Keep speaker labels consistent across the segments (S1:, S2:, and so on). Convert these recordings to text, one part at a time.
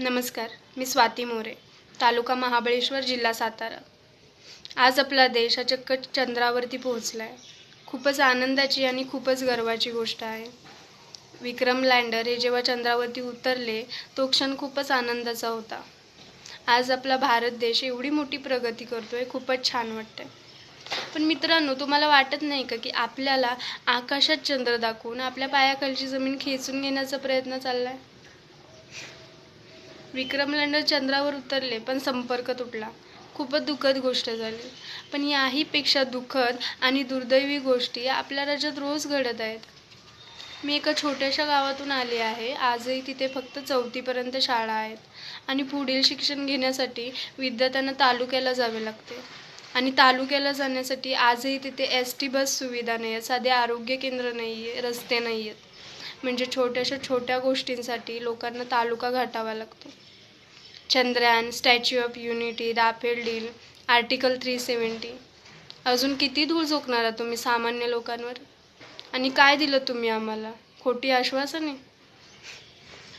S1: नमस्कार मी स्वाती मोरे तालुका महाबळेश्वर जिल्हा सातारा. आज आपला देश हा चक्क चंद्रावरती पोहोचला आहे खूपच आनंदाची आणि खूपच गर्वाची गोष्ट आहे. विक्रम लँडर हे जेव्हा चंद्रावरती उतरले तो क्षण खूपच आनंदाचा होता. आज आपला भारत देश एवढी मोठी प्रगती करतो आहे खूपच छान वाटतंय. पण मित्रांनो तुम्हाला वाटत नाही का की आपल्याला आकाशात चंद्र दाखवून आपल्या पायाखालची जमीन खेचून घेण्याचा प्रयत्न चालला आहे विक्रम लँडर चंद्रावर उतरले पण संपर्क तुटला. खूपच दुःखद गोष्ट झाली. पण याहीपेक्षा दुःखद आणि दुर्दैवी गोष्टी आपल्या राज्यात रोज घडत आहेत. मी एका छोट्याशा गावातून आले आहे. आजही तिथे फक्त चौथीपर्यंत शाळा आहेत आणि पुढील शिक्षण घेण्यासाठी विद्यार्थ्यांना तालुक्याला जावे लागते. आणि तालुक्याला जाण्यासाठी आजही तिथे एस टी बस सुविधा नाही आहे साधे आरोग्य केंद्र नाही आहे रस्ते नाही आहेत. म्हणजे छोट्याशा छोट्या गोष्टींसाठी लोकांना तालुका गाठावा लागतो. Chandrayaan statue of unity Rafale deal article three seventy अजून किती धूळ झोकणार तुम्ही सामान्य लोकांवर? आणि काय दिलं तुम्ही आम्हाला? खोटी आश्वासने?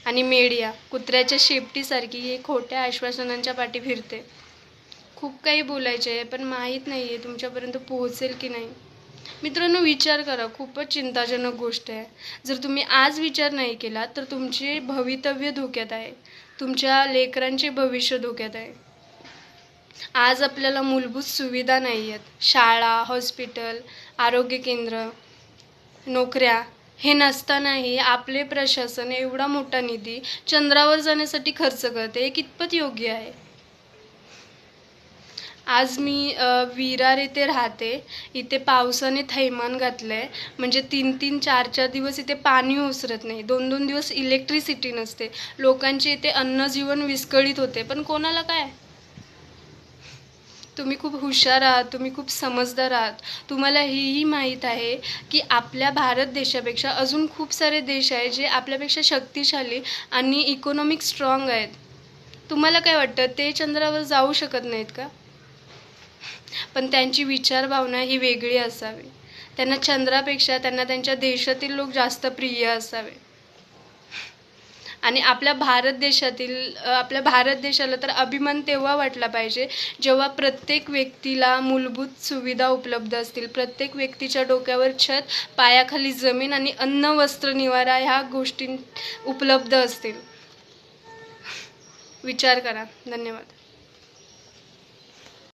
S1: आणि मीडिया कुत्र्याच्या शेपटीसारखी हे खोट्या आश्वासनांच्या पाठी फिरते. खूप काही बोलायचे आहे पण माहीत नाही आहे तुमच्यापर्यंत पोहोचेल की नाही. मित्रांनो विचार करा. खूपच चिंताजनक गोष्ट आहे. जर तुम्ही आज विचार नाही केला तर तुमचे भवितव्य धोक्यात आहे. तुमच्या लेकरांचे भविष्य धोक्यात आहे. आज आपल्याला मूलभूत सुविधा नाही आहेत. शाळा हॉस्पिटल आरोग्य केंद्र नोकऱ्या हे नसतानाही आपले प्रशासन एवढा मोठा निधी चंद्रावर जाण्यासाठी खर्च करते. हे कितपत योग्य आहे? आज मी विरार येथे राहते. इथे पावसाने थैमान घातलं आहे म्हणजे तीन तीन चार चार दिवस इथे पाणी ओसरत नाही. दोन दोन दिवस इलेक्ट्रिसिटी नसते. लोकांचे इथे अन्नजीवन विस्कळीत होते. पण कोणाला काय? तुम्ही खूप हुशार आहात. तुम्ही खूप समजदार आहात. तुम्हाला हेही माहीत आहे की आपल्या भारत देशापेक्षा अजून खूप सारे देश आहे जे आपल्यापेक्षा शक्तिशाली आणि इकॉनॉमिक स्ट्रॉंग आहेत. तुम्हाला काय वाटतं? ते चंद्रावर जाऊ शकत नाहीत का? पण त्यांची विचारभावना ही वेगळी असावी. त्यांना चंद्रापेक्षा त्यांना त्यांच्या देशातील लोक जास्त प्रिय असावे. आणि आपल्या भारत देशातील आपल्या भारत देशाला तर अभिमान तेव्हा वाटला पाहिजे जेव्हा प्रत्येक व्यक्तीला मूलभूत सुविधा उपलब्ध असतील. प्रत्येक व्यक्तीच्या डोक्यावर छत पायाखाली जमीन आणि अन्न वस्त्र निवारा ह्या गोष्टी उपलब्ध असतील. विचार करा. धन्यवाद.